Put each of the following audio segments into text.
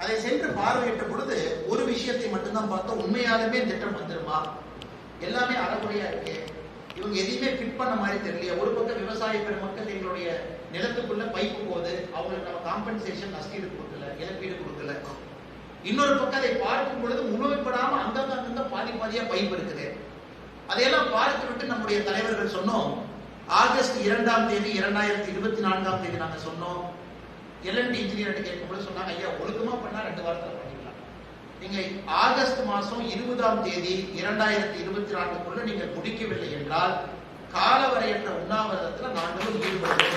அதை சென்று பார்வையிட்ட பொழுது ஒரு விஷயத்தை மட்டும்தான் பார்த்தோம் உண்மையாலுமே திட்டம் வந்துருமா? எல்லாமே அறகுறையா இருக்கு. இவங்க எதையுமே ஃபிட் பண்ண மாதிரி தெரியலையே. ஒரு பக்கம் விவசாய பெருமக்கள் எங்களுடைய நிலத்துக்குள்ள பைப்பு போகுது. அவங்களுக்கு நம்ம காம்பன்சேஷன் நஷ்டீடு கொடுக்கல இழப்பீடு கொடுக்கல. இன்னொரு பக்கம் அதை பார்க்கும் பொழுது முழுமைப்படாம அங்கங்க அங்கங்க பாதி பாதியா பைப் இருக்குது. அதையெல்லாம் பார்த்து விட்டு நம்முடைய தலைவர்கள் சொன்னோம். ஆகஸ்ட் இரண்டாம் தேதி இரண்டாயிரத்தி இருபத்தி நான்காம் தேதி நாங்க சொன்னோம். எல்என்டி இன்ஜினியர் கேட்கும்போது சொன்னாங்க ஐயா ஒழுக்கமா பண்ணா ரெண்டு வாரத்துல பண்ணிக்கலாம் நீங்க ஆகஸ்ட் மாசம் இருபதாம் தேதி இரண்டாயிரத்தி இருபத்தி நான்குக்குள்ள நீங்க முடிக்கவில்லை என்றால் காலவரையற்ற உண்ணாவிரதத்துல நாங்களும் ஈடுபடுவோம்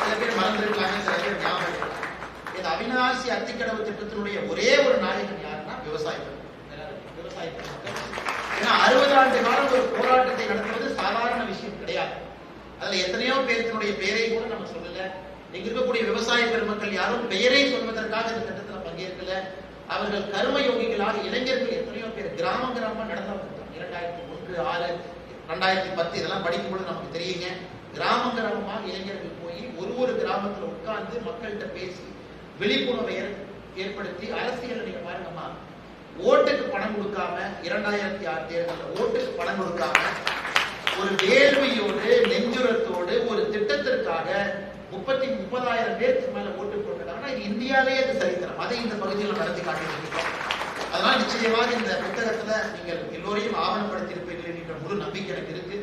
சில பேர் மறந்திருக்காங்க சில பேர் ஞாபகம் இந்த அவிநாசி அத்திக்கடவு திட்டத்தினுடைய ஒரே ஒரு நாயகன் யாருன்னா விவசாயிகள். விவசாய ஏன்னா அறுபது ஆண்டு காலம் ஒரு போராட்டத்தை நடத்துவது சாதாரண விஷயம் கிடையாது. அதுல எத்தனையோ பேர்த்தினுடைய பெயரை கூட நம்ம சொல்லல. இங்க இருக்கக்கூடிய விவசாய பெருமக்கள் யாரும் பெயரை சொல்வதற்காக இந்த திட்டத்துல பங்கேற்கல. அவர்கள் கர்மயோகிகளாக இளைஞர்கள் எத்தனையோ பேர் கிராம கிராமமா நடந்தவங்க இரண்டாயிரத்தி ஒன்று ஆறு ரெண்டாயிரத்தி பத்து இதெல்லாம் படிக்கும் பொழுது நமக்கு தெரியுங்க. கிராம கிராமமாக இளைஞர்கள் போய் ஒரு ஒரு கிராமத்துல உட்கார்ந்து மக்கள்கிட்ட பேசி விழிப்புணர்வை ஏற்படுத்தி அரசியல் நீங்க பாருங்கம்மா ஓட்டுக்கு பணம் கொடுக்காம இரண்டாயிரத்தி ஆறு தேர்தலில் ஓட்டுக்கு பணம் கொடுக்காம ஒரு வேள்வியோடு நெஞ்சுரத்தோடு ஒரு திட்டத்திற்காக முப்பத்தி முப்பதாயிரம் பேருக்கு மேல ஓட்டு போட்டிருக்காங்கன்னா இது இந்தியாவிலேயே அது சரித்திரம். அதை இந்த பகுதியில் நடத்தி காட்டியிருக்கோம். அதனால நிச்சயமாக இந்த புத்தகத்துல நீங்கள் எல்லோரையும் ஆவணப்படுத்தியிருப்பீர்கள் என்ற முழு நம்பிக்கை எனக்கு இருக்கு.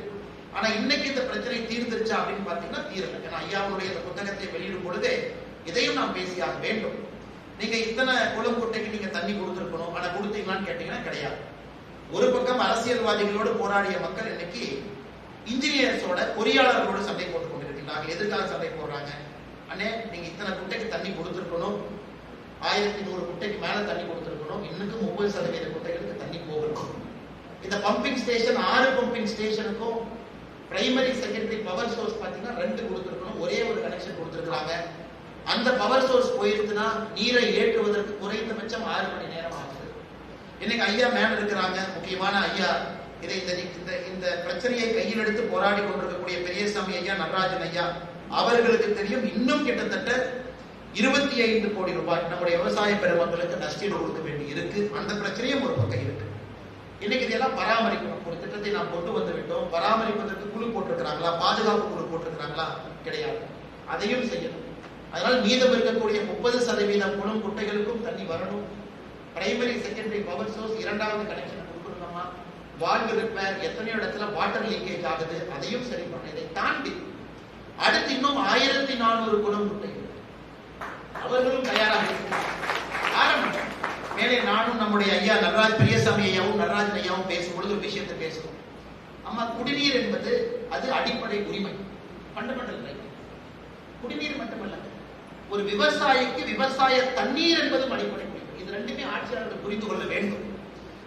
ஆனா இன்னைக்கு இந்த பிரச்சனை தீர்ந்துருச்சா அப்படின்னு பாத்தீங்கன்னா தீரல. ஏன்னா ஐயாவுடைய இந்த புத்தகத்தை வெளியிடும் பொழுதே இதையும் நாம் பேசியாக வேண்டும். நீங்க இத்தனை குளம் குட்டைக்கு நீங்க தண்ணி கொடுத்துருக்கணும். ஆனா கொடுத்தீங்களான்னு கேட்டீங்கன்னா கிடையாது. ஒரு பக்கம் அரசியல்வாதிகளோடு போராடிய மக்கள் இன்னைக்கு இன்ஜினியர்ஸோட பொறியாளர்களோட சண்டை போட்டுக்கொண்டு நாங்கள் எதுக்காக சண்டை போடுறாங்க. அண்ணே நீங்க இத்தனை குட்டைக்கு தண்ணி கொடுத்துருக்கணும். ஆயிரத்தி நூறு குட்டைக்கு மேல தண்ணி கொடுத்துருக்கணும். இன்னுக்கு முப்பது சதவீத குட்டைகளுக்கு தண்ணி போகணும். இந்த பம்பிங் ஸ்டேஷன் ஆறு பம்பிங் ஸ்டேஷனுக்கும் பிரைமரி செகண்டரி பவர் சோர்ஸ் பாத்தீங்கன்னா ரெண்டு கொடுத்துருக்கணும். ஒரே ஒரு கனெக்ஷன் கொடுத்துருக்காங்க அந்த பவர் சோர்ஸ் போயிருச்சுன்னா நீரை ஏற்றுவதற்கு குறைந்தபட்சம் ஆறு மணி நேரம் ஆகுது. இன்னைக்கு ஐயா மேல இருக்கிறாங்க. முக்கியமான ஐயா இதை இந்த இந்த இந்த பிரச்சனையை கையில் எடுத்து போராடி கொண்டிருக்கக்கூடிய பெரியசாமி ஐயா நடராஜன் ஐயா அவர்களுக்கு தெரியும் இன்னும் கிட்டத்தட்ட இருபத்தி ஐந்து கோடி ரூபாய் நம்முடைய விவசாய பெருமக்களுக்கு நஷ்டீடு கொடுக்க வேண்டி இருக்கு. அந்த பிரச்சனையும் ஒரு பக்கம் இருக்கு. இன்னைக்கு இதெல்லாம் பராமரிக்கணும். ஒரு திட்டத்தை நாம் கொண்டு வந்து விட்டோம். பராமரிப்பதற்கு குழு போட்டிருக்கிறாங்களா? பாதுகாப்பு குழு போட்டிருக்கிறாங்களா? கிடையாது. அதையும் செய்யணும். அதனால் மீதம் இருக்கக்கூடிய முப்பது சதவீதம் குணம் குட்டைகளுக்கும் தண்ணி வரணும். பிரைமரி செகண்டரி பவர் சோர்ஸ் இரண்டாவது கனெக்ஷன் கொடுக்கணுமா? வால்வு ரிப்பேர் எத்தனையோ இடத்துல வாட்டர் லீக்கேஜ் ஆகுது அதையும் சரி பண்ண இதை தாண்டி அடுத்து இன்னும் ஆயிரத்தி நானூறு குளம் அவர்களும் தயாராக இருக்கிறார் ஆரம்பிக்கும் மேலே நானும் நம்முடைய ஐயா நடராஜ் பெரியசாமி ஐயாவும் நடராஜன் ஐயாவும் பேசும்பொழுது ஒரு விஷயத்தை பேசுவோம். அம்மா குடிநீர் என்பது அது அடிப்படை உரிமை. ஃபண்டமெண்டல் ரைட் குடிநீர் மட்டுமல்ல ஒரு விவசாயிக்கு விவசாய தண்ணீர் என்பதும் அடிப்படை உரிமை. இது ரெண்டுமே ஆட்சியாளர்கள் புரிந்து கொள்ள வேண்டும்.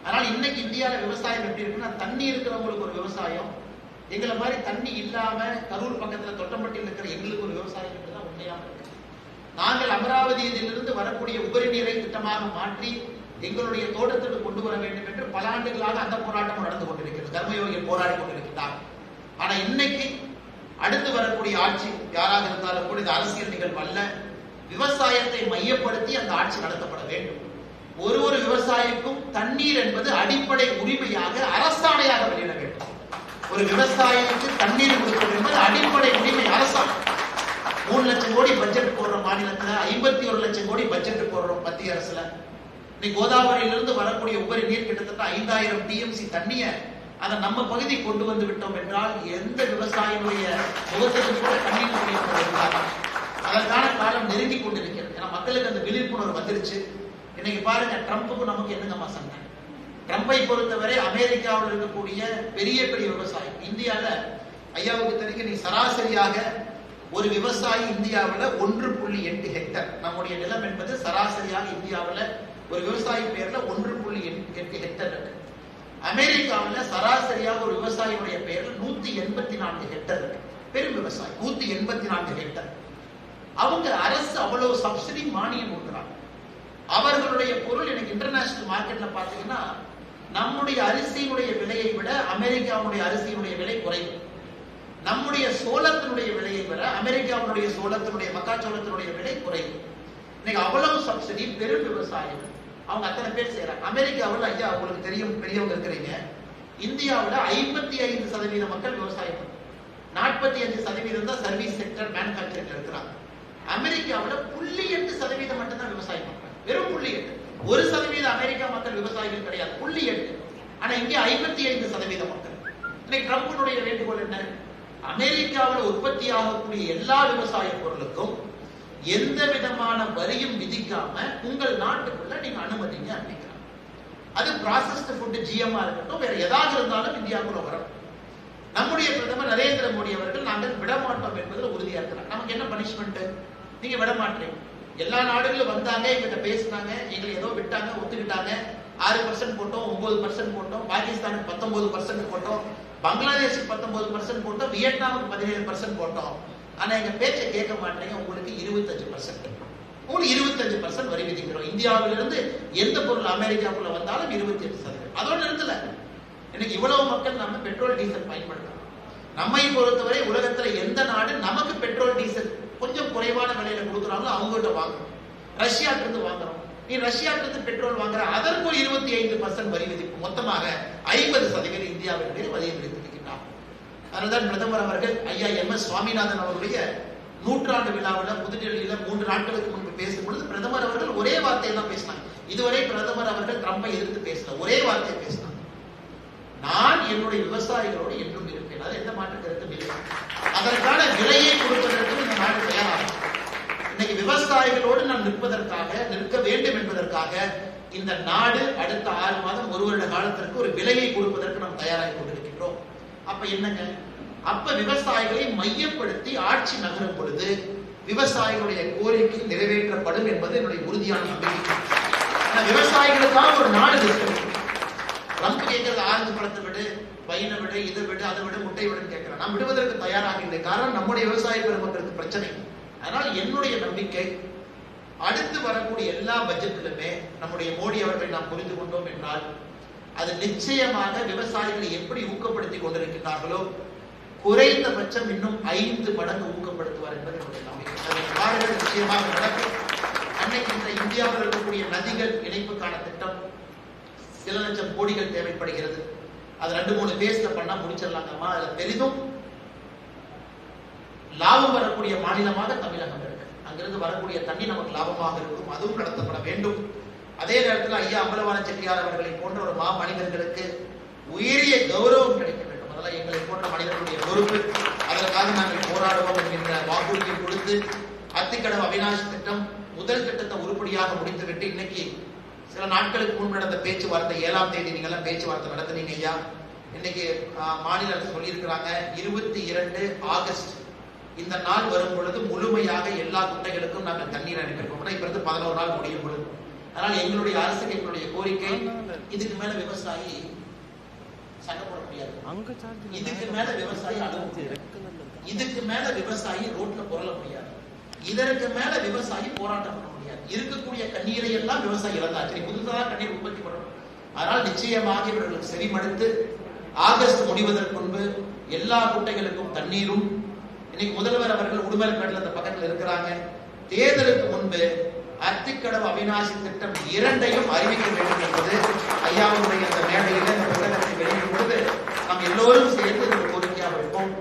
அதனால இன்னைக்கு இந்தியாவில் விவசாயம் எப்படி இருக்குன்னா தண்ணி இருக்கிறவங்களுக்கு ஒரு விவசாயம் எங்களை மாதிரி தண்ணி இல்லாம கரூர் பக்கத்துல தொட்டம்பட்டியில் இருக்கிற எங்களுக்கு ஒரு விவசாயம் என்றுதான் உண்மையாக இருக்கு. நாங்கள் அமராவதியிலிருந்து வரக்கூடிய உபரி நீரை திட்டமாக மாற்றி எங்களுடைய தோட்டத்திற்கு கொண்டு வர வேண்டும் என்று பல ஆண்டுகளாக அந்த போராட்டம் நடந்து கொண்டிருக்கிறது. கர்மயோகிகள் போராடி கொண்டிருக்கிறார். ஆனா இன்னைக்கு அடுத்து வரக்கூடிய ஆட்சி யாராக இருந்தாலும் கூட இது அரசியல் நிகழ்வு அல்ல. விவசாயத்தை மையப்படுத்தி அந்த ஆட்சி நடத்தப்பட வேண்டும். ஒரு ஒரு விவசாயிக்கும் தண்ணீர் என்பது அடிப்படை உரிமையாக அரசாணையாக வெளியிட வேண்டும். ஒரு விவசாயிக்கு தண்ணீர் கொடுப்பது என்பது அடிப்படை உரிமை அரசாங்கம் மூணு லட்சம் கோடி பட்ஜெட் போடுற மாநிலத்துல ஐம்பத்தி ஒரு லட்சம் கோடி பட்ஜெட் போடுறோம் மத்திய அரசுல. இன்னைக்கு கோதாவரியிலிருந்து வரக்கூடிய உபரி நீர் கிட்டத்தட்ட ஐந்தாயிரம் டிஎம்சி தண்ணிய அதை நம்ம பகுதி கொண்டு வந்து விட்டோம் என்றால் எந்த விவசாயினுடைய முகத்துக்கு கூட தண்ணீர் குடியிருப்பது அதற்கான காலம் நெருங்கி கொண்டிருக்கிறது. ஏன்னா மக்களுக்கு அந்த விழிப்புணர்வு வந்துருச்சு. இன்னைக்கு பாருங்க ட்ரம்ப்புக்கும் நமக்கு என்னங்கம்மா சண்டை ட்ரம்பை பொறுத்தவரை அமெரிக்காவில் இருக்கக்கூடிய பெரிய பெரிய விவசாயி இந்தியாவில் ஐயாவுக்கு தெரிஞ்சு நீ சராசரியாக ஒரு விவசாயி இந்தியாவில் ஒன்று புள்ளி எட்டு ஹெக்டர் நம்முடைய நிலம் என்பது சராசரியாக இந்தியாவில் ஒரு விவசாயி பேர்ல ஒன்று புள்ளி எட்டு ஹெக்டர் இருக்கு. அமெரிக்காவில் சராசரியாக ஒரு விவசாயியுடைய பெயரில் நூத்தி எண்பத்தி நான்கு ஹெக்டர் இருக்கு. பெரும் விவசாயி நூத்தி எண்பத்தி நான்கு ஹெக்டர் அவங்க அரசு அவ்வளவு சப்சிடி மானியம் கொடுக்குறாங்க. அவர்களுடைய பொருள் எனக்கு இன்டர்நேஷனல் மார்க்கெட்ல பாத்தீங்கன்னா நம்முடைய அரிசியினுடைய விலையை விட அமெரிக்காவுடைய அரிசியினுடைய விலை குறைவு. நம்முடைய சோளத்தினுடைய விலையை விட அமெரிக்காவுடைய சோளத்தினுடைய மக்காச்சோளத்தினுடைய விலை குறைவு. இன்னைக்கு அவ்வளவு சப்சிடி பெரும் விவசாயம். அவங்க அத்தனை பேர் செய்யறாங்க. அமெரிக்காவில் ஐயா உங்களுக்கு தெரியும் பெரியவங்க இருக்கிறீங்க. இந்தியாவில் ஐம்பத்தி ஐந்து சதவீத மக்கள் விவசாயம் நாற்பத்தி அஞ்சு சதவீதம் தான் சர்வீஸ் செக்டர் மேனுஃபேக்சரிங் இருக்கிறாங்க. அமெரிக்காவில் புள்ளி எட்டு சதவீதம் மட்டும்தான் விவசாயம் பண்றாங்க. வெறும் புள்ளி எட்டு. ஒரு சதவீத அமெரிக்கா மக்கள் விவசாயிகள் கிடையாது. புள்ளி எட்டு. ஆனா இங்கே ஐம்பத்தி ஐந்து சதவீத மக்கள். இன்னைக்கு ட்ரம்பினுடைய வேண்டுகோள் என்ன? அமெரிக்காவில் உற்பத்தி ஆகக்கூடிய எல்லா விவசாய பொருளுக்கும் எந்த விதமான வரியும் விதிக்காம உங்கள் நாட்டுக்குள்ள நீங்க அனுமதிங்க அப்படிங்கிறாங்க. அது ப்ராசஸ்டு ஃபுட் ஜிஎம்ஆ இருக்கட்டும் வேற ஏதாவது இருந்தாலும் இந்தியாவுக்குள்ள வரும். நம்முடைய பிரதமர் நரேந்திர மோடி அவர்கள் நாங்கள் விடமாட்டோம் என்பதில் உறுதியாக இருக்கிறார். நமக்கு என்ன பனிஷ்மெண்ட் நீங்க விடமாட்டீங்க. எல்லா நாடுகளும் வந்தாங்க எங்கிட்ட பேசினாங்க எங்களை ஏதோ விட்டாங்க ஒத்துக்கிட்டாங்க. ஆறு பர்சன்ட் போட்டோம் ஒன்பது பர்சன்ட் போட்டோம் பாகிஸ்தானுக்கு பத்தொன்பது பர்சன்ட் போட்டோம் பங்களாதேஷுக்கு பத்தொன்பது பர்சன்ட் போட்டோம் வியட்நாமுக்கு பதினேழு பர்சன்ட் போட்டோம். ஆனா எங்க பேச்சை கேட்க மாட்டேங்க உங்களுக்கு இருபத்தஞ்சு பர்சன்ட் உங்களுக்கு இருபத்தஞ்சு பர்சன்ட் வரி விதிக்கிறோம். இந்தியாவிலிருந்து எந்த பொருள் அமெரிக்காவுக்குள்ள வந்தாலும் இருபத்தி எட்டு சதவீதம். அதோட நிறுத்தல. இன்னைக்கு இவ்வளவு மக்கள் நம்ம பெட்ரோல் டீசல் பயன்படுத்தணும் நம்மை பொறுத்தவரை உலகத்துல எந்த நாடு நமக்கு பெட்ரோல் டீசல் கொஞ்சம் குறைவான விலையில கொடுக்குறாங்களோ அவங்ககிட்ட வாங்குறோம். ரஷ்யா இருந்து வாங்குறோம். நீ ரஷ்யா இருந்து பெட்ரோல் வாங்குற அதற்கும் இருபத்தி ஐந்து பர்சன்ட் வரி விதிப்பு. மொத்தமாக ஐம்பது சதவீதம் இந்தியாவின் மேல் வரி விதித்திருக்கிறார் அதனால்தான் பிரதமர் அவர்கள் ஐயா எம் எஸ் சுவாமிநாதன் அவருடைய நூற்றாண்டு விழாவில் புதுடெல்லியில மூன்று நாட்களுக்கு முன்பு பேசும்பொழுது பிரதமர் அவர்கள் ஒரே வார்த்தையை தான் பேசினாங்க. இதுவரை பிரதமர் அவர்கள் ட்ரம்பை எதிர்த்து பேசல ஒரே வார்த்தையை பேசினாங்க. நான் என்னுடைய விவசாயிகளோடு என்றும் இருப்பேன். அது எந்த மாற்று கருத்தும் இல்லை. அதற்கான விலையை கொடுப்பதற்கு நாடு தயாராகும் இன்னைக்கு விவசாயிகளோடு நாம் நிற்பதற்காக நிற்க வேண்டும் என்பதற்காக இந்த நாடு அடுத்த ஆறு மாதம் ஒரு வருட காலத்திற்கு ஒரு விலையை கொடுப்பதற்கு நாம் தயாராகி கொண்டிருக்கின்றோம். அப்ப என்னங்க? அப்ப விவசாயிகளை மையப்படுத்தி ஆட்சி நகரும் பொழுது விவசாயிகளுடைய கோரிக்கை நிறைவேற்றப்படும் என்பது என்னுடைய உறுதியான நம்பிக்கை. விவசாயிகளுக்காக ஒரு நாடு இருக்கிறது ட்ரம்ப் கேட்கறது ஆரஞ்சு பழத்தை விடு பையனை விட இதை விட அதை விட முட்டை விடன்னு கேட்கிறேன். நான் விடுவதற்கு தயாராக இல்லை. காரணம் நம்முடைய விவசாய பெருமக்களுக்கு பிரச்சனை. அதனால் என்னுடைய நம்பிக்கை அடுத்து வரக்கூடிய எல்லா பட்ஜெட்டிலுமே நம்முடைய மோடி அவர்களை நாம் புரிந்து கொண்டோம் என்றால் அது நிச்சயமாக விவசாயிகளை எப்படி ஊக்கப்படுத்தி கொண்டிருக்கிறார்களோ குறைந்தபட்சம் இன்னும் ஐந்து மடங்கு ஊக்கப்படுத்துவார் என்பது என்னுடைய நம்பிக்கை. நிச்சயமாக நடக்கும். அன்னைக்கு இந்த இந்தியாவில் இருக்கக்கூடிய நதிகள் இணைப்புக்கான திட்டம் சில லட்சம் கோடிகள் தேவைப்படுகிறது. அது ரெண்டு மூணு பேஸ்ல பண்ணா முடிச்சிடலாங்கம்மா. அதுல பெரிதும் லாபம் வரக்கூடிய மாநிலமாக தமிழகம் இருக்கு. அங்கிருந்து வரக்கூடிய தண்ணி நமக்கு லாபமாக இருக்கும். அதுவும் நடத்தப்பட வேண்டும். அதே நேரத்தில் ஐயா அம்பலவான செட்டியார் அவர்களை போன்ற ஒரு மா மனிதர்களுக்கு உயரிய கௌரவம் கிடைக்க வேண்டும். அதெல்லாம் எங்களை போன்ற மனிதர்களுடைய பொறுப்பு. அதற்காக நாங்கள் போராடுவோம் என்கின்ற வாக்குறுதியை கொடுத்து அத்திக்கடவு அவினாஷ் திட்டம் முதல் திட்டத்தை உருப்படியாக முடித்துவிட்டு இன்னைக்கு சில நாட்களுக்கு முன்பு நடந்த பேச்சுவார்த்தை ஏழாம் தேதி நீங்க எல்லாம் பேச்சுவார்த்தை நடத்துனீங்க ஐயா. இன்னைக்கு மாநில அரசு சொல்லியிருக்கிறாங்க இருபத்தி இரண்டு ஆகஸ்ட் இந்த நாள் வரும் பொழுது முழுமையாக எல்லா குட்டைகளுக்கும் நாங்கள் தண்ணீர் அனுப்பியிருக்கோம். இப்ப இருந்து பதினோரு நாள் முடியும் பொழுது. அதனால எங்களுடைய அரசுக்கு எங்களுடைய கோரிக்கை இதுக்கு மேல விவசாயி சண்டை போட முடியாது. இதுக்கு மேல விவசாயி இதுக்கு மேல விவசாயி ரோட்ல புரள முடியாது. இதற்கு மேல விவசாயி போராட்டம் பண்ண முடியாது. இருக்கக்கூடிய கண்ணீரை எல்லாம் விவசாயி இழந்தாச்சு புதுசாக கண்ணீர் உற்பத்தி பண்ணணும். அதனால் நிச்சயமாக இவர்களுக்கு செவிமடுத்து ஆகஸ்ட் முடிவதற்கு முன்பு எல்லா குட்டைகளுக்கும் தண்ணீரும் இன்னைக்கு முதல்வர் அவர்கள் உடுமலைப்பேட்டில் அந்த பக்கத்தில் இருக்கிறாங்க. தேர்தலுக்கு முன்பு அத்திக்கடவு அவிநாசி திட்டம் இரண்டையும் அறிவிக்க வேண்டும் என்பது ஐயாவுடைய அந்த மேடையில் இந்த புத்தகத்தை வெளியிடும் பொழுது நாம் எல்லோரும் சேர்ந்து இந்த கோரிக்கையாக வைப்போம்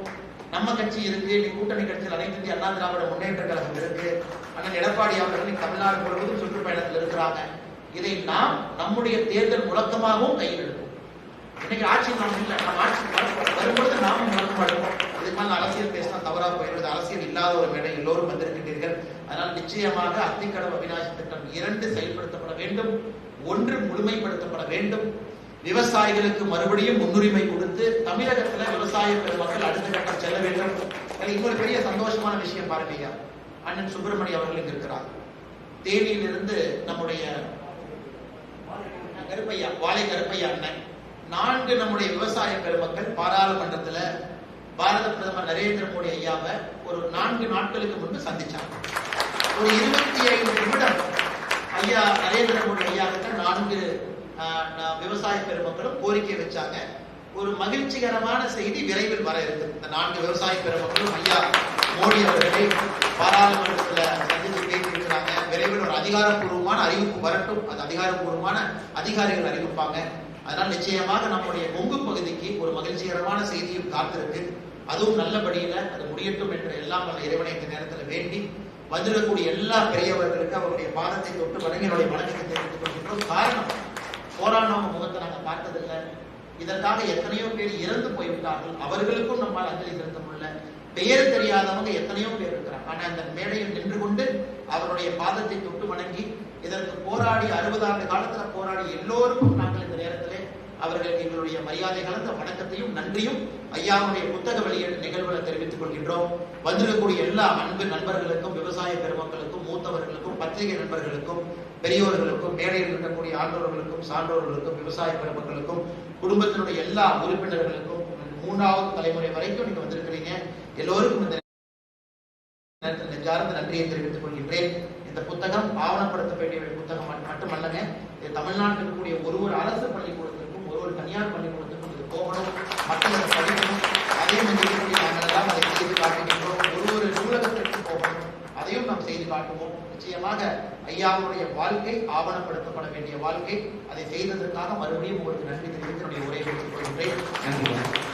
நம்ம கட்சி இருக்கு நீ கூட்டணி கட்சியில் அனைத்து இந்திய அண்ணா திராவிட முன்னேற்ற கழகம் இருக்கு. அண்ணன் எடப்பாடி அவர்கள் தமிழ்நாடு முழுவதும் சுற்றுப்பயணத்தில் இருக்கிறாங்க. இதை நாம் நம்முடைய தேர்தல் முழக்கமாகவும் கையில் எடுப்போம் இன்னைக்கு ஆட்சி நாம் இல்லை நம்ம ஆட்சி வரும்பொழுது நாமும் முழக்கம் இதுக்கு மேல அரசியல் பேசினா தவறாக போயிடுவது அரசியல் இல்லாத ஒரு மேடை எல்லோரும் வந்திருக்கிறீர்கள் அதனால் நிச்சயமாக அத்திக்கடவு அவிநாசி திட்டம் இரண்டு செயல்படுத்தப்பட வேண்டும். ஒன்று முழுமைப்படுத்தப்பட வேண்டும். விவசாயிகளுக்கு மறுபடியும் முன்னுரிமை கொடுத்து தமிழகத்துல விவசாய பெருமக்கள் அடுத்த கட்டம் செல்ல வேண்டும். இன்னொரு பெரிய சந்தோஷமான விஷயம் பாருங்க அண்ணன் சுப்பிரமணி அவர்கள் இங்க இருக்கிறார். தேனியிலிருந்து நம்முடைய கருப்பையா வாழை கருப்பையா அண்ணன். நான்கு நம்முடைய விவசாய பெருமக்கள் பாராளுமன்றத்துல பாரத பிரதமர் நரேந்திர மோடி ஐயாவை ஒரு நான்கு நாட்களுக்கு முன்பு சந்திச்சாங்க. ஒரு இருபத்தி ஐந்து நிமிடம் ஐயா நரேந்திர மோடி ஐயா கிட்ட நான்கு விவசாய பெருமக்களும் கோரிக்கை வச்சாங்க. ஒரு மகிழ்ச்சிகரமான செய்தி விரைவில் வர இருக்கு. இந்த நான்கு விவசாய பெருமக்களும் ஐயா மோடி அவர்களை பாராளுமன்றத்துல சந்தித்து பேசியிருக்கிறாங்க. விரைவில் ஒரு அதிகாரப்பூர்வமான அறிவிப்பு வரட்டும். அது அதிகாரப்பூர்வமான அதிகாரிகள் அறிவிப்பாங்க. அதனால் நிச்சயமாக நம்முடைய கொங்கு பகுதிக்கு ஒரு மகிழ்ச்சிகரமான செய்தியும் காத்திருக்கு. அதுவும் நல்லபடியில் அது முடியட்டும் என்று எல்லாம் நல்ல இறைவனை இந்த நேரத்தில் வேண்டி வந்திருக்கக்கூடிய எல்லா பெரியவர்களுக்கு அவருடைய பாதத்தை தொட்டு வணங்கினுடைய வணக்கத்தை தெரிவித்துக் கொள்கின்றோம். காரணம் போராடாம முகத்தை நாங்கள் பார்த்ததில்லை. இதற்காக எத்தனையோ பேர் இறந்து போய்விட்டார்கள். அவர்களுக்கும் நம்மால் அஞ்சலி செலுத்த முடியல. பெயர் தெரியாதவங்க எத்தனையோ பேர் இருக்கிறாங்க. ஆனால் அந்த மேடையில் நின்று கொண்டு அவருடைய பாதத்தை தொட்டு வணங்கி இதற்கு போராடி அறுபது ஆண்டு காலத்துல போராடி எல்லோருக்கும் நாங்கள் இந்த நேரத்திலே அவர்களுக்கு எங்களுடைய மரியாதை கலந்த வணக்கத்தையும் நன்றியும் ஐயாவுடைய புத்தக வெளியீடு நிகழ்வுகளை தெரிவித்துக் கொள்கின்றோம். வந்திருக்கக்கூடிய எல்லா அன்பு நண்பர்களுக்கும் விவசாய பெருமக்களுக்கும் மூத்தவர்களுக்கும் பத்திரிகை நண்பர்களுக்கும் பெரியோர்களுக்கும் மேடையில் இருக்கக்கூடிய ஆண்டோர்களுக்கும் சான்றோர்களுக்கும் விவசாய பெருமக்களுக்கும் குடும்பத்தினுடைய எல்லா உறுப்பினர்களுக்கும் மூன்றாவது தலைமுறை வரைக்கும் நீங்க வந்திருக்கிறீங்க. எல்லோருக்கும் இந்த நேரத்தில் நெஞ்சார்ந்த நன்றியை தெரிவித்துக் கொள்கின்றேன். இந்த புத்தகம் ஆவணப்படுத்த வேண்டிய புத்தகம் மட்டுமல்லங்க தமிழ்நாட்டில் இருக்கக்கூடிய ஒரு ஒரு அரசு ஒரு தனியார் பள்ளிக்கூடத்துக்கு நீங்கள் போகணும். மக்கள் அதை படிக்கணும். அதே மாதிரி நாங்கள் எல்லாம் அதை செய்து காட்டுகின்றோம். ஒரு ஒரு நூலகத்திற்கு போகணும். அதையும் நாம் செய்து காட்டுவோம். நிச்சயமாக ஐயாவுடைய வாழ்க்கை ஆவணப்படுத்தப்பட வேண்டிய வாழ்க்கை. அதை செய்ததற்காக மறுபடியும் உங்களுக்கு நன்றி தெரிவித்து என்னுடைய உரையை முடித்துக் கொள்கின்றேன். நன்றி.